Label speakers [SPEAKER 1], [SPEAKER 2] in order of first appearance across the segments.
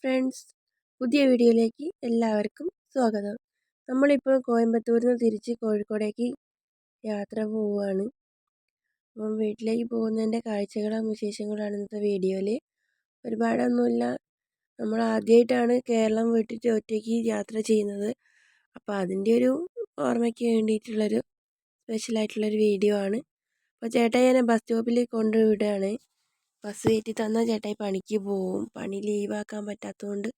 [SPEAKER 1] Friends പുതിയ വീഡിയോയിലേക്ക് എല്ലാവർക്കും സ്വാഗതം. നമ്മളിപ്പോൾ കോയമ്പത്തൂരിൽ നിന്ന് തിരിച്ച് കോഴിക്കോടേക്ക് യാത്ര പോവുകയാണ്. അപ്പം വീട്ടിലേക്ക് പോകുന്നതിന്റെ കാഴ്ചകളും വിശേഷങ്ങളാണ് ഇന്നത്തെ വീഡിയോയിൽ ഒരുപാടൊന്നുമില്ല. നമ്മൾ ആദ്യമായിട്ടാണ് കേരളം വിട്ടിട്ട് ഒറ്റയ്ക്ക് യാത്ര ചെയ്യുന്നത്. അപ്പോൾ അതിന്റെ ഒരു ഓർമ്മയ്ക്ക് വേണ്ടിയിട്ടുള്ളൊരു സ്പെഷ്യലായിട്ടുള്ളൊരു വീഡിയോ ആണ്. അപ്പോൾ ചേട്ടാ ഞാൻ ബസ് സ്റ്റോപ്പിൽ കൊണ്ടുവിടുകയാണ്. ബസ് കയറ്റി തന്നാൽ ചേട്ടായി പണിക്ക് പോവും. പണി ലീവാക്കാൻ പറ്റാത്തതുകൊണ്ട്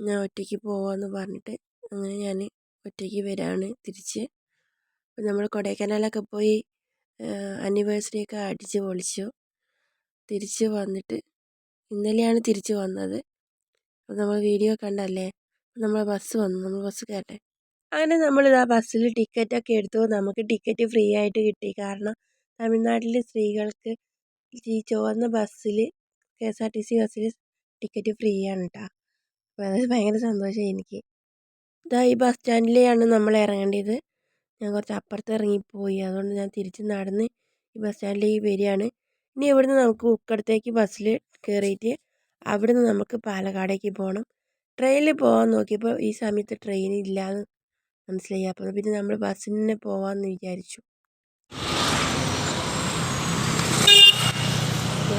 [SPEAKER 1] ഞാൻ ഒറ്റയ്ക്ക് പോവാമെന്ന് പറഞ്ഞിട്ട് അങ്ങനെ ഞാൻ ഒറ്റയ്ക്ക് വരാണ് തിരിച്ച്. അപ്പോൾ നമ്മൾ കൊടൈക്കനാലൊക്കെ പോയി ആനിവേഴ്സറി ഒക്കെ അടിച്ച് പൊളിച്ചു. തിരിച്ച് വന്നിട്ട് ഇന്നലെയാണ് തിരിച്ച് വന്നത്. അപ്പോൾ നമ്മൾ വീഡിയോ കണ്ടല്ലേ? നമ്മൾ ബസ് വന്നു. നമ്മൾ ബസ് കയറട്ടെ അങ്ങനെ നമ്മളിതാ ബസ്സിൽ ടിക്കറ്റൊക്കെ എടുത്തു. നമുക്ക് ടിക്കറ്റ് ഫ്രീ ആയിട്ട് കിട്ടി. കാരണം തമിഴ്നാട്ടിൽ സ്ത്രീകൾക്ക് ഈ ചുവന്ന ബസ്സിൽ K S R T C ബസ്സിൽ ടിക്കറ്റ് ഫ്രീ ആണ് കേട്ടോ അപ്പോൾ അത് ഭയങ്കര സന്തോഷമായി എനിക്ക്. ഇതാ ഈ ബസ് സ്റ്റാൻഡിലെയാണ് നമ്മൾ ഇറങ്ങേണ്ടത്. ഞാൻ കുറച്ച് അപ്പുറത്ത് ഇറങ്ങിപ്പോയി. അതുകൊണ്ട് ഞാൻ തിരിച്ച് നടന്ന് ഈ ബസ് സ്റ്റാൻഡിലേക്ക് വരികയാണ്. ഇനി ഇവിടുന്ന് നമുക്ക് ഉക്കടത്തേക്ക് ബസ്സിൽ കയറിയിട്ട് അവിടുന്ന് നമുക്ക് പാലക്കാടേക്ക് പോകണം ട്രെയിനിൽ പോകാൻ നോക്കിയപ്പോൾ ഈ സമയത്ത് ട്രെയിൻ ഇല്ലയെന്ന് മനസ്സിലായി. അപ്പോൾ പിന്നെ നമ്മൾ ബസ്സിന് തന്നെ പോകാമെന്ന് വിചാരിച്ചു.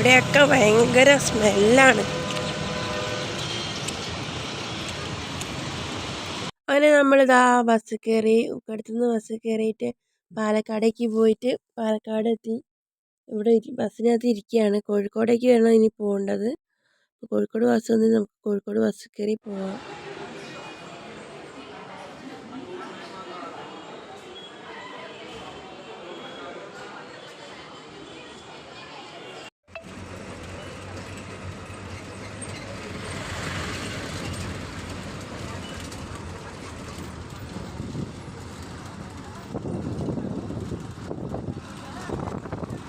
[SPEAKER 1] ഇവിടെയൊക്കെ ഭയങ്കര സ്മെല്ലാണ്. അങ്ങനെ നമ്മളിതാ ബസ് കയറി ഉക്കടത്തുനിന്ന് ബസ് കയറിയിട്ട് പാലക്കാടേക്ക് പോയിട്ട് പാലക്കാട് എത്തി ഇവിടെ ബസ്സിനകത്ത് ഇരിക്കുകയാണ് കോഴിക്കോടേക്ക് വേണം ഇനി പോകേണ്ടത്. കോഴിക്കോട് ബസ് വന്നിട്ട് നമുക്ക് കോഴിക്കോട് ബസ് കയറി പോവാം.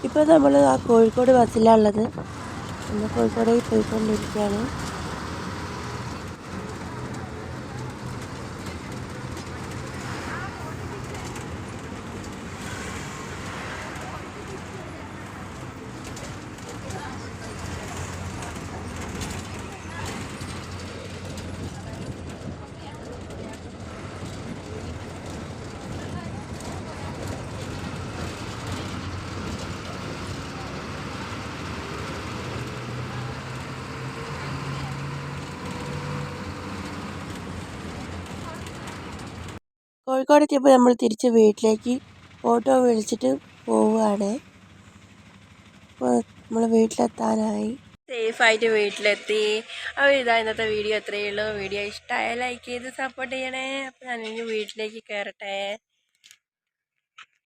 [SPEAKER 1] ഇപ്പോൾ നമ്മൾ ആ കോഴിക്കോട് ബസ്സിലാണുള്ളത് നമ്മൾ കോഴിക്കോടേക്ക് പോയിക്കൊണ്ടിരിക്കുകയാണ്. കോഴിക്കോട് എത്തിയപ്പോൾ നമ്മൾ തിരിച്ച് വീട്ടിലേക്ക് ഓട്ടോ വിളിച്ചിട്ട് പോവുകയാണ്. അപ്പോൾ നമ്മൾ വീട്ടിലെത്താനായി. സേഫായിട്ട് വീട്ടിലെത്തി. അപ്പോൾ ഇതാ ഇന്നത്തെ വീഡിയോ എത്രയേ ഉള്ളൂ. വീഡിയോ ഇഷ്ടമായ ലൈക്ക് ചെയ്ത് സപ്പോർട്ട് ചെയ്യണേ. അപ്പോൾ ഞാനിനി വീട്ടിലേക്ക് കയറട്ടെ.